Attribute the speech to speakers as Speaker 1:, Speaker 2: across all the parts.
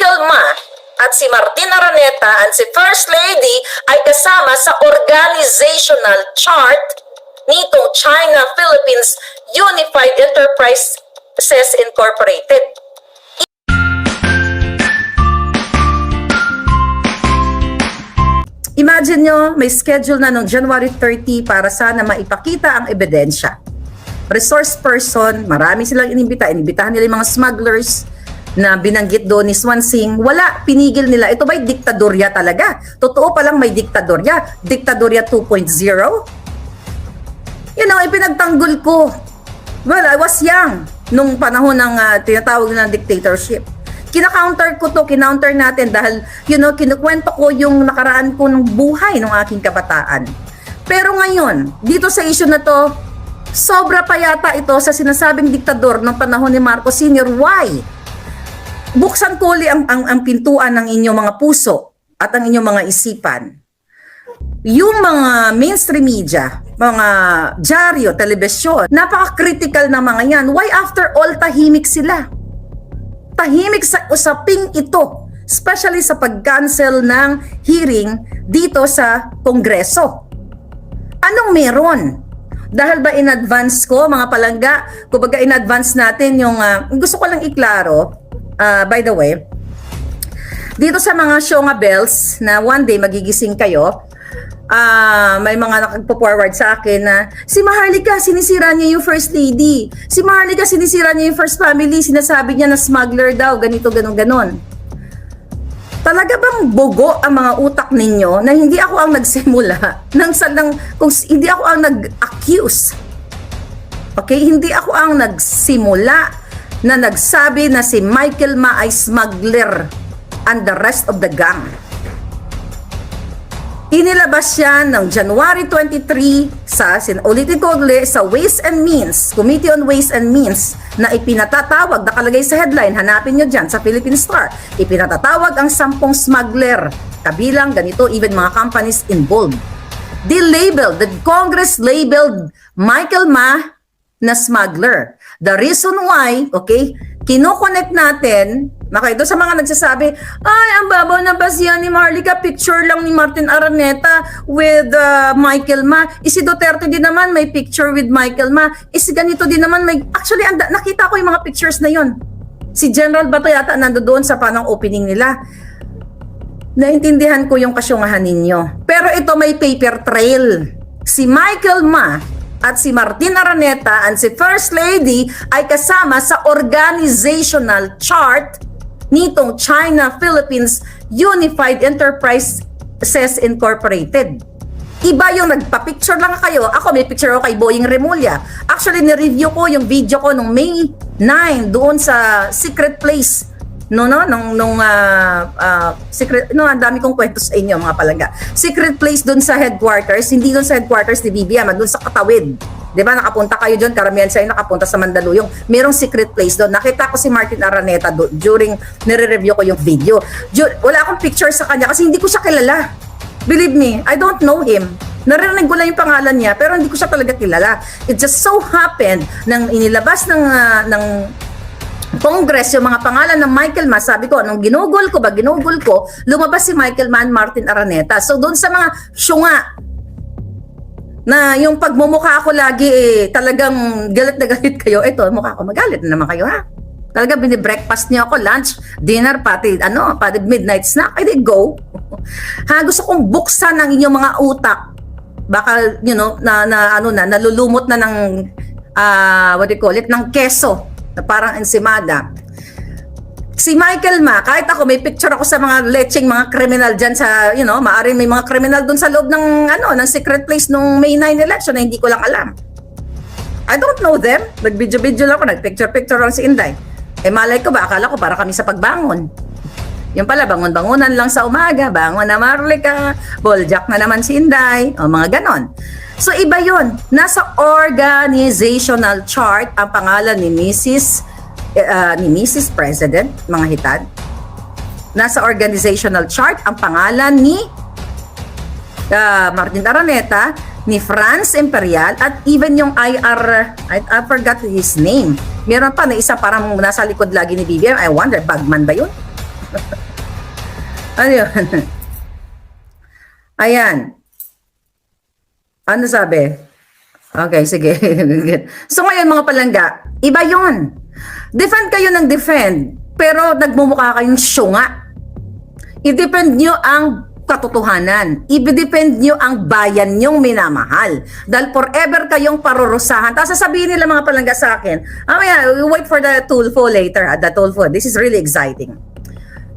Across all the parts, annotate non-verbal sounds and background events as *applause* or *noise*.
Speaker 1: Michael Ma at si Martin Araneta at si First Lady ay kasama sa organizational chart nitong China-Philippines Unified Enterprises Incorporated. Imagine nyo, may schedule na noong January 30 para sana maipakita ang ebidensya. Resource person, marami silang inimbita. Inibitahan nila yung mga smugglers na binanggit doon ni Swansing. Wala, pinigil nila. Ito ba'y diktadorya talaga? Totoo palang may diktadorya. Diktadorya 2.0? You know, ipinagtanggol ko. Well, I was young nung panahon ng ah, tinatawag na dictatorship. Kina-counter ko to, kinounter natin dahil, you know, kinukwento ko yung nakaraan ko ng buhay ng aking kabataan. Pero ngayon, dito sa issue na to, sobra pa yata ito sa sinasabing diktador ng panahon ni Marcos Sr. Why? Buksan ko uli ang, ang, ang pintuan ng inyong mga puso at ang inyong mga isipan yung mga mainstream media, mga dyaryo, telebisyon, napaka-critical na mga yan. Why after all tahimik sila? Tahimik sa usaping ito, especially sa pag-cancel ng hearing dito sa Kongreso. Anong meron? Dahil ba in advance ko, mga palangga, kumbaga in advance natin yung, ah, gusto ko lang iklaro, ah, by the way, dito sa mga show nga bells na one day magigising kayo, ah may mga nakagpo-forward sa akin na si Maharlika sinisira niya yung first lady. Si Maharlika sinisira niya yung first family, sinasabi niya na smuggler daw, ganito ganon ganon. Talaga bang bugo ang mga utak ninyo na hindi ako ang nagsimula *laughs* ng sanang kung hindi ako ang nag-accuse. Okay, hindi ako ang nagsimula na nagsabi na si Michael Ma ay smuggler and the rest of the gang. Inilabas yan ng January 23 sa, ulitin ko ulit, sa Ways and Means, Committee on Ways and Means, na ipinatatawag, nakalagay sa headline, hanapin nyo dyan sa Philippine Star, ipinatatawag ang sampung smuggler, kabilang ganito, even mga companies involved. They labeled, the Congress labeled Michael Ma na smuggler. The reason why, okay, kinoconnect natin, okay, doon sa mga nagsasabi, ay, ang babaw na basihan ni Marlica, picture lang ni Martin Araneta with uh, Michael Ma. Isi Duterte din naman may picture with Michael Ma. Isi ganito din naman may, actually, anda, nakita ko yung mga pictures na yon. Si General Bato yata nando doon sa panang opening nila. Naintindihan ko yung kasyungahan ninyo. Pero ito may paper trail. Si Michael Ma at si Martin Araneta and si First Lady ay kasama sa organizational chart nitong China-Philippines Unified Enterprises Incorporated. Iba yung nagpa-picture lang kayo. Ako may picture ako kay Boying Remulla. Actually, ni-review ko yung video ko nung May 9 doon sa Secret Place no no nung nung ah, ah, secret no ang dami kong kwento sa inyo mga palangga. Secret place doon sa headquarters hindi doon sa headquarters ni BBM ah, doon sa Katawid. 'di ba nakapunta kayo doon karamihan sa inyo nakapunta sa Mandaluyong. Merong secret place doon nakita ko si Martin Araneta do, during nire-review ko yung video. Ju- wala akong picture sa kanya kasi hindi ko siya kilala. Believe me I don't know him. Narinig ko lang yung pangalan niya pero hindi ko siya talaga kilala. It just so happened nang inilabas ng ah, ng Congress, yung mga pangalan ng Michael Ma, sabi ko, nung ginugol ko ba, ginugol ko, lumabas si Michael Ma and Martin Araneta. So doon sa mga syunga, na yung pagmumukha ko lagi eh, talagang galit na *laughs* galit kayo, ito, mukha ko magalit na naman kayo ha. Talaga bini-breakfast niyo ako, lunch, dinner, pati ano, pati midnight snack, I go. *laughs* ha, gusto kong buksan ang inyong mga utak. Baka, you know, na, na ano na, nalulumot na ng, ah, what do you call it, ng keso, na parang ensimada. Si Michael Ma, kahit ako may picture ako sa mga lecheng mga criminal diyan sa, you know, maaring may mga criminal doon sa loob ng ano, ng secret place nung May 9 election na hindi ko lang alam. I don't know them. Nag-video-video lang ako, nag-picture-picture lang si Inday. Eh malay ko ba, akala ko para kami sa pagbangon. Yung pala, bangon-bangunan lang sa umaga, bangon na Marlika, balljack na naman si Inday, o mga ganon. So iba yon Nasa organizational chart ang pangalan ni Mrs. eh, ah, ni Mrs. President, mga hitad. Nasa organizational chart ang pangalan ni uh, Martin Araneta, ni Franz Imperial, at even yung IR, I, I forgot his name. Meron pa na isa parang nasa likod lagi ni BBM. I wonder, Bagman ba yun? *laughs* ano yun? Ayan. Ano sabi? Okay, sige. *laughs* so ngayon mga palangga, iba yon. Defend kayo ng defend, pero nagmumukha kayong syunga. I-defend nyo ang katotohanan. I-defend nyo ang bayan nyong minamahal. Dahil forever kayong parurusahan. Tapos sasabihin nila mga palangga sa akin, oh yeah, wait for the tulfo later, ha, the tulfo. This is really exciting.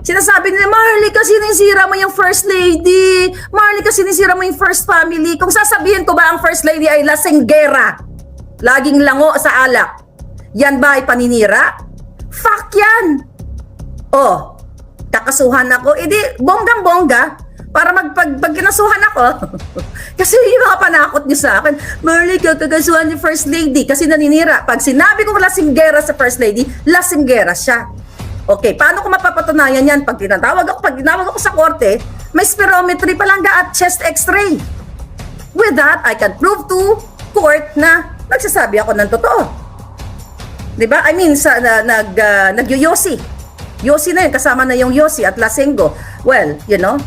Speaker 1: Sinasabi nila, Marley, kasi sinisira mo yung first lady. Marley, kasi sinisira mo yung first family. Kung sasabihin ko ba ang first lady ay lasinggera, laging lango sa alak, yan ba ay paninira? Fuck yan! Oh, kakasuhan ako. Edi, bonggang-bongga. Para magpag pag kinasuhan ako. *laughs* kasi yung mga panakot niyo sa akin, Marley, kakasuhan ni First Lady kasi naninira. Pag sinabi ko lasinggera sa First Lady, lasinggera siya. Okay, paano ko mapapatunayan yan? Pag tinatawag ako, pag tinawag ako sa korte, may spirometry palangga at chest x-ray. With that, I can prove to court na nagsasabi ako ng totoo. ba? I mean, sa na, nag uh, nagyoyosi. Yosi na yun, kasama na yung yosi at lasenggo. Well, you know,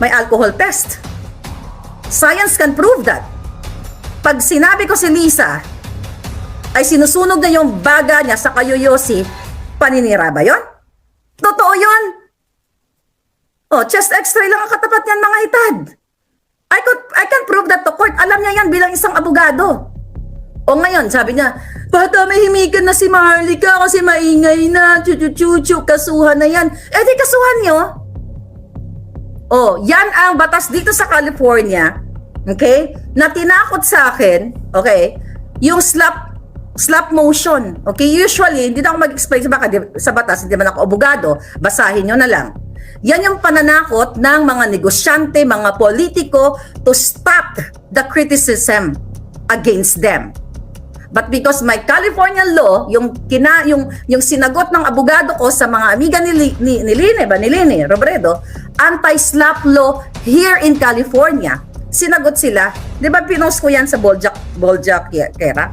Speaker 1: may alcohol test. Science can prove that. Pag sinabi ko si Lisa, ay sinusunog na yung baga niya sa kayoyosi, paninira ba yon? Totoo yon. Oh, chest x-ray lang ang katapat niyan mga hitad. I could I can prove that to court. Alam niya yan bilang isang abogado. O ngayon, sabi niya, bata may himikan na si Marlica kasi maingay na, chuchu-chuchu, kasuhan na yan. Eh di kasuhan niyo. Oh, yan ang batas dito sa California, okay, na tinakot sa akin, okay, yung slap slap motion. Okay, usually, hindi na ako mag-explain sa, baka, sa batas, hindi man ako abogado, basahin nyo na lang. Yan yung pananakot ng mga negosyante, mga politiko to stop the criticism against them. But because my California law, yung kina yung yung sinagot ng abogado ko sa mga amiga ni, ni, ni Line ba ni Line Robredo, anti-slap law here in California. Sinagot sila, 'di ba pinost ko yan sa Boljak Boljak Kera?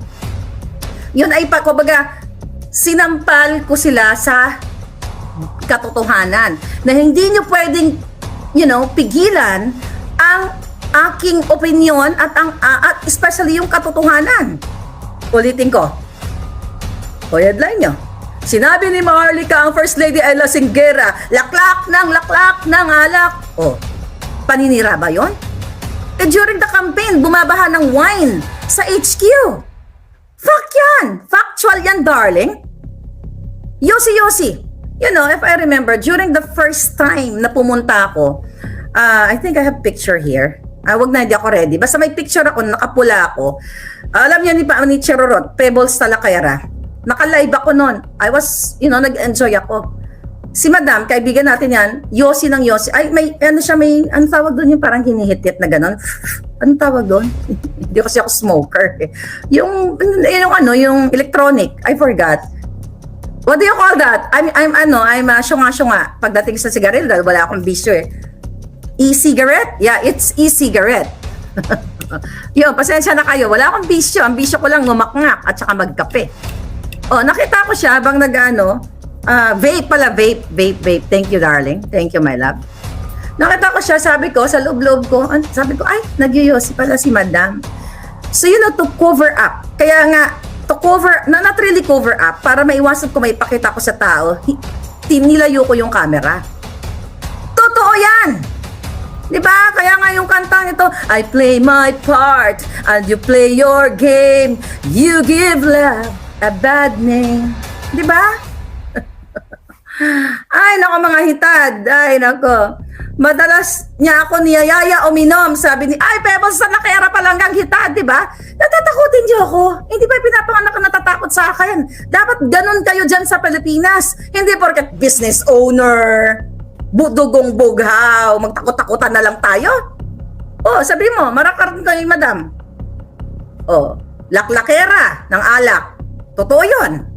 Speaker 1: Yun ay pa kumbaga sinampal ko sila sa katotohanan na hindi nyo pwedeng you know pigilan ang aking opinion at ang uh, at especially yung katotohanan. Ulitin ko. O headline nyo. Sinabi ni Maharlika ang First Lady ay lasinggera, laklak ng laklak ng alak. O, paninira ba yon? Eh during the campaign, bumabaha ng wine sa HQ. Fuck yan! Factual yan, darling. Yosi Yosi. You know, if I remember, during the first time na pumunta ako, uh, I think I have picture here. Ah, wag na, hindi ako ready. Basta may picture ako, nakapula ako. alam niya ni pa ni Cherorot, Pebbles Talakayara. Naka-live ako noon. I was, you know, nag-enjoy ako. Si Madam, kaibigan natin yan, Yosi ng Yosi. Ay, may, ano siya, may, ano tawag doon yung parang hinihit-hit na gano'n? Anong tawag doon? *laughs* Hindi kasi ako smoker. eh. Yung, yung ano, yung electronic, I forgot. What do you call that? I'm, I'm ano, I'm uh, syunga-syunga pagdating sa sigarilyo dahil wala akong bisyo eh. E-cigarette? Yeah, it's e-cigarette. *laughs* Yun, pasensya na kayo. Wala akong bisyo. Ang bisyo ko lang ngumakngak at saka magkape. Oh, nakita ko siya habang nag-ano, ah, vape pala, vape, vape, vape. Thank you, darling. Thank you, my love. Nakita ko siya, sabi ko, sa loob-loob ko, sabi ko, ay, nagyoyosi pala si madam. So, you know, to cover up. Kaya nga, to cover, na not really cover up, para maiwasan ko may pakita ko sa tao, tinilayo ko yung camera. Totoo yan! Di ba? Kaya nga yung kantang ito, I play my part and you play your game. You give love a bad name. Di ba? Ay, nako mga hitad. Ay, nako. Madalas niya ako niyayaya uminom. Sabi ni, ay, Pebbles, sa nakayara pa lang kang hitad, di ba? Natatakutin niyo ako. Hindi ba pinapanganak na natatakot sa akin? Dapat ganun kayo dyan sa Pilipinas. Hindi porket business owner, budugong bughaw, magtakot-takutan na lang tayo. Oh, sabi mo, marakar kayo, madam. Oh, laklakera ng alak. Totoo yun.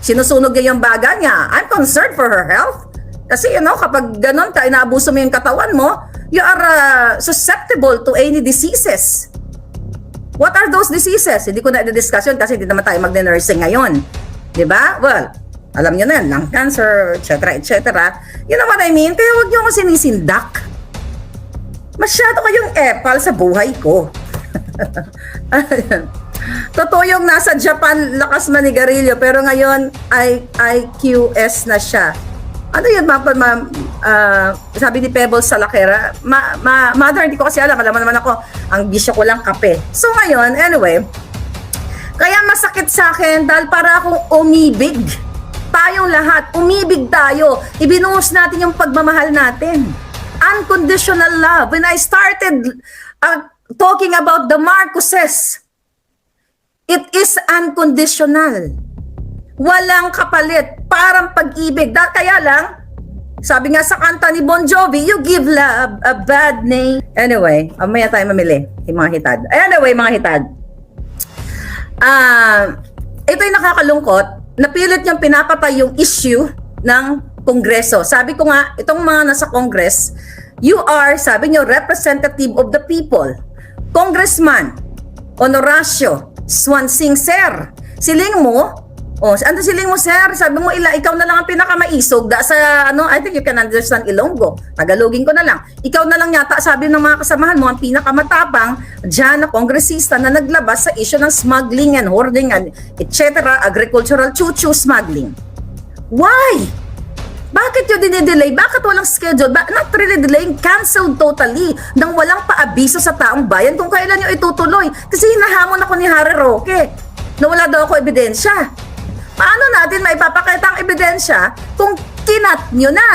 Speaker 1: Sinusunog niya yung baga niya. I'm concerned for her health. Kasi you know, kapag ganun ka, inaabuso mo yung katawan mo, you are uh, susceptible to any diseases. What are those diseases? Hindi ko na i-discuss yun kasi hindi naman tayo magne-nursing ngayon. Di ba? Well, Alam nyo na yan, lung cancer, etc. etc. You know what I mean? Kaya huwag nyo ako sinisindak. Masyado kayong epal sa buhay ko. *laughs* Totoo yung nasa Japan, lakas manigarilyo, pero ngayon ay IQS na siya. Ano yun, ma, ma, ah, sabi ni Pebbles sa Lakera, ma, ma, mother, hindi ko kasi alam, alam naman ako, ang bisyo ko lang kape. So ngayon, anyway, kaya masakit sa akin dahil para akong umibig. Tayong lahat, umibig tayo. Ibinuhos natin yung pagmamahal natin. Unconditional love. When I started uh, talking about the Marcoses, it is unconditional. Walang kapalit. Parang pag-ibig. Da- Kaya lang, sabi nga sa kanta ni Bon Jovi, you give love a bad name. Anyway, mamaya tayo mamili. Yung mga hitad. Anyway, mga hitad. Ah, ito'y nakakalungkot. Napilit niyang pinapatay yung issue ng Kongreso. Sabi ko nga, itong mga nasa Congress, you are, sabi niyo, representative of the people. Congressman Honoracio Swansing Sir. Siling mo, oh, ano siling mo sir? Sabi mo ila, ikaw na lang ang pinakamaisog da sa ano, I think you can understand Ilonggo. Tagalogin ko na lang. Ikaw na lang yata sabi ng mga kasamahan mo ang pinakamatapang diyan na kongresista na naglabas sa issue ng smuggling and hoarding and etc. agricultural chuchu smuggling. Why? Bakit yung dinidelay? Bakit walang schedule? Ba- not really delaying, canceled totally nang walang paabiso sa taong bayan kung kailan yung itutuloy. Kasi hinahamon ako ni Harry Roque na wala daw ako ebidensya. Paano natin maipapakita ang ebidensya kung kinat nyo na?